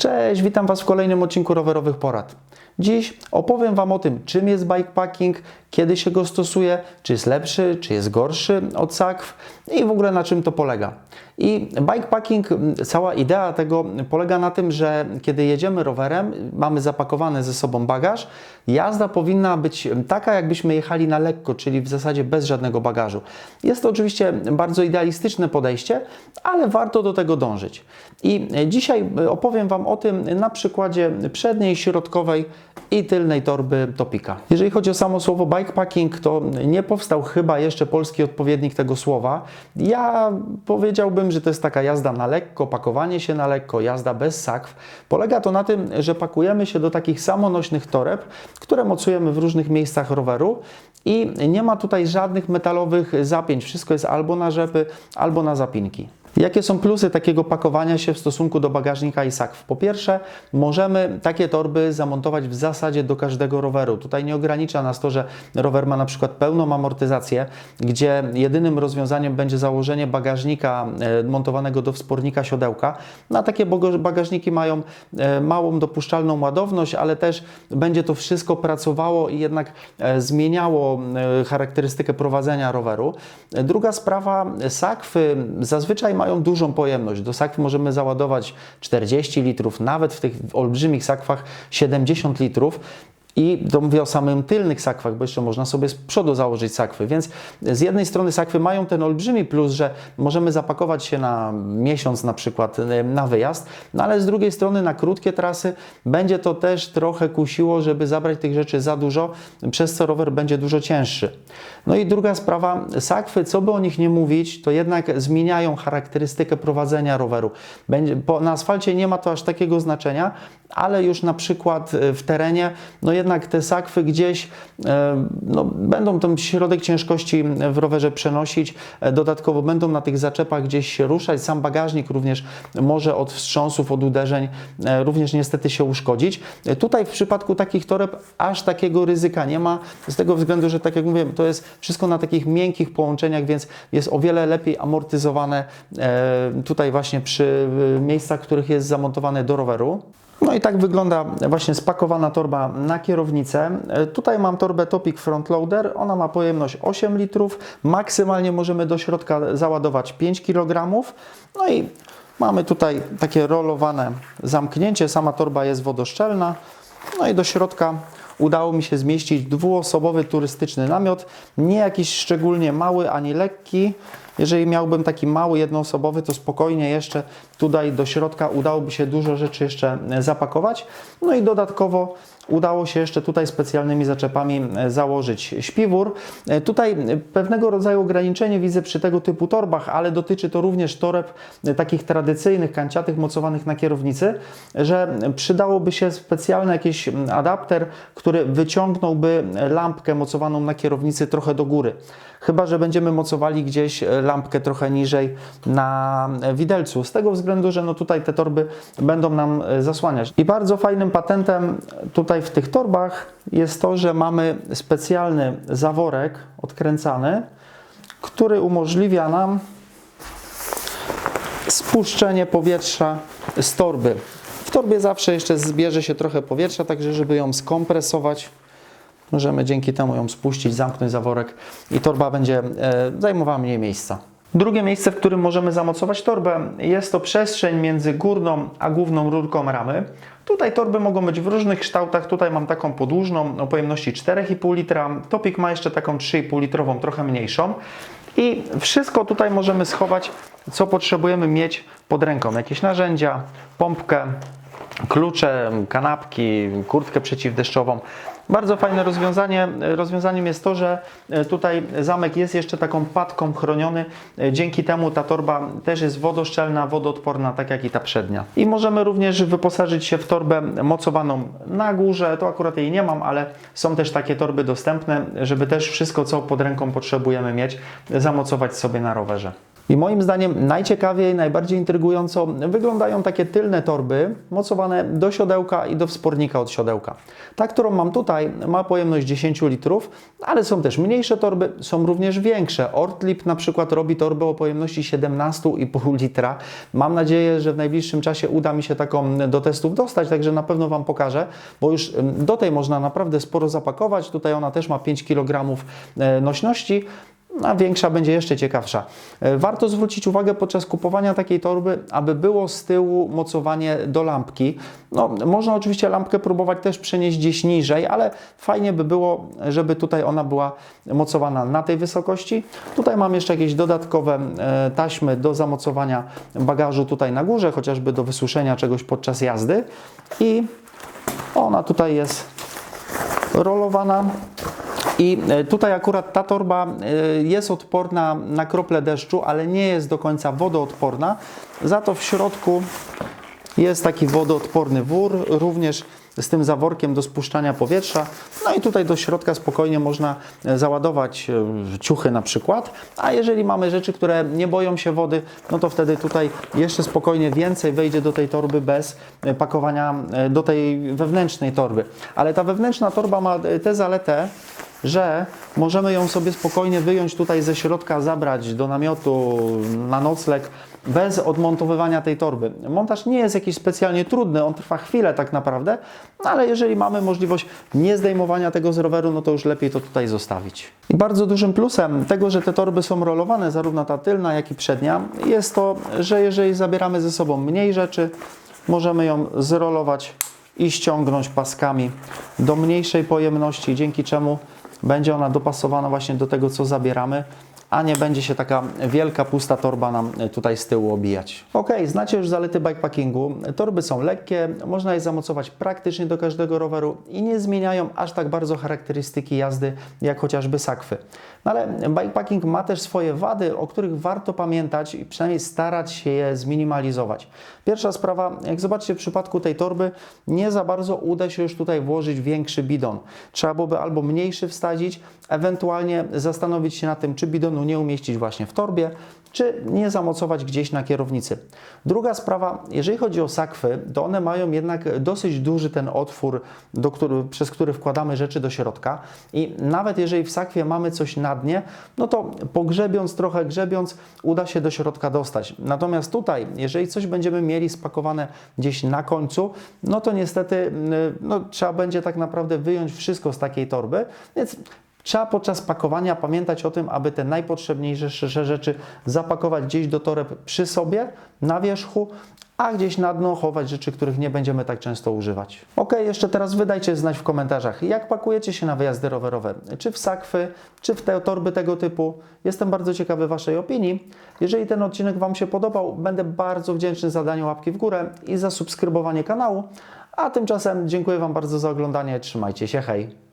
Cześć, witam Was w kolejnym odcinku rowerowych porad. Dziś opowiem Wam o tym, czym jest bikepacking, kiedy się go stosuje, czy jest lepszy, czy jest gorszy od sakw i w ogóle na czym to polega. I bikepacking, cała idea tego polega na tym, że kiedy jedziemy rowerem, mamy zapakowany ze sobą bagaż, jazda powinna być taka, jakbyśmy jechali na lekko, czyli w zasadzie bez żadnego bagażu. Jest to oczywiście bardzo idealistyczne podejście, ale warto do tego dążyć. I dzisiaj opowiem Wam o tym na przykładzie przedniej, środkowej i tylnej torby Topika. Jeżeli chodzi o samo słowo bikepacking, to nie powstał chyba jeszcze polski odpowiednik tego słowa. Ja powiedziałbym, że to jest taka jazda na lekko, pakowanie się na lekko, jazda bez sakw. Polega to na tym, że pakujemy się do takich samonośnych toreb, które mocujemy w różnych miejscach roweru i nie ma tutaj żadnych metalowych zapięć. Wszystko jest albo na rzepy, albo na zapinki. Jakie są plusy takiego pakowania się w stosunku do bagażnika i sakw? Po pierwsze, możemy takie torby zamontować w zasadzie do każdego roweru. Tutaj nie ogranicza nas to, że rower ma na przykład pełną amortyzację, gdzie jedynym rozwiązaniem będzie założenie bagażnika e, montowanego do wspornika siodełka. Na takie bagażniki mają e, małą dopuszczalną ładowność, ale też będzie to wszystko pracowało i jednak e, zmieniało charakterystykę prowadzenia roweru. Druga sprawa, sakwy zazwyczaj mają dużą pojemność. Do sakwy możemy załadować 40 litrów, nawet w tych olbrzymich sakwach 70 litrów. I to mówię o samym tylnych sakwach, bo jeszcze można sobie z przodu założyć sakwy. Więc z jednej strony sakwy mają ten olbrzymi plus, że możemy zapakować się na miesiąc na przykład e, na wyjazd, no ale z drugiej strony na krótkie trasy będzie to też trochę kusiło, żeby zabrać tych rzeczy za dużo, przez co rower będzie dużo cięższy. No i druga sprawa, sakwy, co by o nich nie mówić, to jednak zmieniają charakterystykę prowadzenia roweru. Będzie, na asfalcie nie ma to aż takiego znaczenia, ale już na przykład e, w terenie, no jednak te sakwy gdzieś e, no, będą ten środek ciężkości w rowerze przenosić, e, dodatkowo będą na tych zaczepach gdzieś się ruszać, sam bagażnik również może od wstrząsów, od uderzeń również niestety się uszkodzić. Tutaj w przypadku takich toreb aż takiego ryzyka nie ma, z tego względu, że tak jak mówię, to jest wszystko na takich miękkich połączeniach, więc jest o wiele lepiej amortyzowane tutaj właśnie przy miejscach, których jest zamontowane do roweru. No i tak wygląda właśnie spakowana torba na kierownicę. Tutaj mam torbę Topic Front Loader. Ona ma pojemność 8 litrów. Maksymalnie możemy do środka załadować 5 kg. No i mamy tutaj takie rolowane zamknięcie. Sama torba jest wodoszczelna. No i do środka udało mi się zmieścić dwuosobowy turystyczny namiot. Nie jakiś szczególnie mały ani lekki. Jeżeli miałbym taki mały, jednoosobowy, to spokojnie jeszcze tutaj do środka udałoby się dużo rzeczy jeszcze zapakować. No i dodatkowo udało się jeszcze tutaj specjalnymi zaczepami e, założyć śpiwór. E, tutaj pewnego rodzaju ograniczenie widzę przy tego typu torbach, ale dotyczy to również toreb e, takich tradycyjnych, kanciatych, mocowanych na kierownicy, że przydałoby się specjalny jakiś adapter, który wyciągnąłby lampkę mocowaną na kierownicy trochę do góry. Chyba, że będziemy mocowali gdzieś lampkę trochę niżej na widelcu. Z tego względu, że no tutaj te torby będą nam zasłaniać. I bardzo fajnym patentem tutaj w tych torbach jest to, że mamy specjalny zaworek odkręcany, który umożliwia nam spuszczenie powietrza z torby. W torbie zawsze jeszcze zbierze się trochę powietrza, także żeby ją skompresować, możemy dzięki temu ją spuścić, zamknąć zaworek i torba będzie e, zajmowała mniej miejsca. Drugie miejsce, w którym możemy zamocować torbę, jest to przestrzeń między górną a główną rurką ramy. Tutaj torby mogą być w różnych kształtach. Tutaj mam taką podłużną o pojemności 4,5 litra. Topik ma jeszcze taką 3,5 litrową, trochę mniejszą. I wszystko tutaj możemy schować, co potrzebujemy mieć pod ręką. Jakieś narzędzia, pompkę, klucze, kanapki, kurtkę przeciwdeszczową. Bardzo fajne rozwiązanie. Rozwiązaniem jest to, że e, tutaj zamek jest jeszcze taką patką chroniony. E, dzięki temu ta torba też jest wodoszczelna, wodoodporna, tak jak i ta przednia. I możemy również wyposażyć się w torbę mocowaną na górze. To akurat jej nie mam, ale są też takie torby dostępne, żeby też wszystko, co pod ręką potrzebujemy mieć, zamocować sobie na rowerze. I moim zdaniem najciekawiej, najbardziej intrygująco wyglądają takie tylne torby mocowane do siodełka i do wspornika od siodełka. Ta, którą mam tutaj, ma pojemność 10 litrów, ale są też mniejsze torby, są również większe. Ortlip na przykład robi torbę o pojemności 17,5 litra. Mam nadzieję, że w najbliższym czasie uda mi się taką do testów dostać, także na pewno Wam pokażę, bo już do tej można naprawdę sporo zapakować. Tutaj ona też ma 5 kg e, nośności a większa będzie jeszcze ciekawsza. E, Warto zwrócić uwagę podczas kupowania takiej torby, aby było z tyłu mocowanie do lampki. No, można oczywiście lampkę próbować też przenieść gdzieś niżej, ale fajnie by było, żeby tutaj ona była mocowana na tej wysokości. Tutaj mam jeszcze jakieś dodatkowe e, taśmy do zamocowania bagażu tutaj na górze, chociażby do wysuszenia czegoś podczas jazdy. I ona tutaj jest rolowana. I e, tutaj akurat ta torba e, jest odporna na krople deszczu, ale nie jest do końca wodoodporna. Za to w środku jest taki wodoodporny wór, również z tym zaworkiem do spuszczania powietrza. No i tutaj do środka spokojnie można e, załadować ciuchy na przykład. A jeżeli mamy rzeczy, które nie boją się wody, no to wtedy tutaj jeszcze spokojnie więcej wejdzie do tej torby bez pakowania do tej wewnętrznej torby. Ale ta wewnętrzna torba ma tę zaletę, że możemy ją sobie spokojnie wyjąć tutaj ze środka, zabrać do namiotu na nocleg bez odmontowywania tej torby. Montaż nie jest jakiś specjalnie trudny, on trwa chwilę tak naprawdę, no ale jeżeli mamy możliwość nie zdejmowania tego z roweru, no to już lepiej to tutaj zostawić. I bardzo dużym plusem tego, że te torby są rolowane, zarówno ta tylna, jak i przednia, jest to, że jeżeli zabieramy ze sobą mniej rzeczy, możemy ją zrolować i ściągnąć paskami do mniejszej pojemności, dzięki czemu będzie ona dopasowana właśnie do tego, co zabieramy, a nie będzie się taka wielka, pusta torba nam tutaj z tyłu obijać. Ok, znacie już zalety bikepackingu. Torby są lekkie, można je zamocować praktycznie do każdego roweru i nie zmieniają aż tak bardzo charakterystyki jazdy, jak chociażby sakwy. No ale bikepacking ma też swoje wady, o których warto pamiętać i przynajmniej starać się je zminimalizować. Pierwsza sprawa, jak zobaczcie w przypadku tej torby, nie za bardzo uda się już tutaj włożyć większy bidon. Trzeba byłoby albo mniejszy wsadzić, ewentualnie zastanowić się nad tym, czy bidonu nie umieścić właśnie w torbie, czy nie zamocować gdzieś na kierownicy. Druga sprawa, jeżeli chodzi o sakwy, to one mają jednak dosyć duży ten otwór, który, przez który wkładamy rzeczy do środka i nawet jeżeli w sakwie mamy coś na dnie, no to pogrzebiąc trochę, grzebiąc, uda się do środka dostać. Natomiast tutaj, jeżeli coś będziemy mieli spakowane gdzieś na końcu, no to niestety no, trzeba będzie tak naprawdę wyjąć wszystko z takiej torby, więc Trzeba podczas pakowania pamiętać o tym, aby te najpotrzebniejsze rzeczy zapakować gdzieś do toreb przy sobie, na wierzchu, a gdzieś na dno chować rzeczy, których nie będziemy tak często używać. Ok, jeszcze teraz wydajcie znać w komentarzach, jak pakujecie się na wyjazdy rowerowe, czy w sakwy, czy w te torby tego typu. Jestem bardzo ciekawy Waszej opinii. Jeżeli ten odcinek Wam się podobał, będę bardzo wdzięczny za danie łapki w górę i za subskrybowanie kanału. A tymczasem dziękuję Wam bardzo za oglądanie. Trzymajcie się, hej!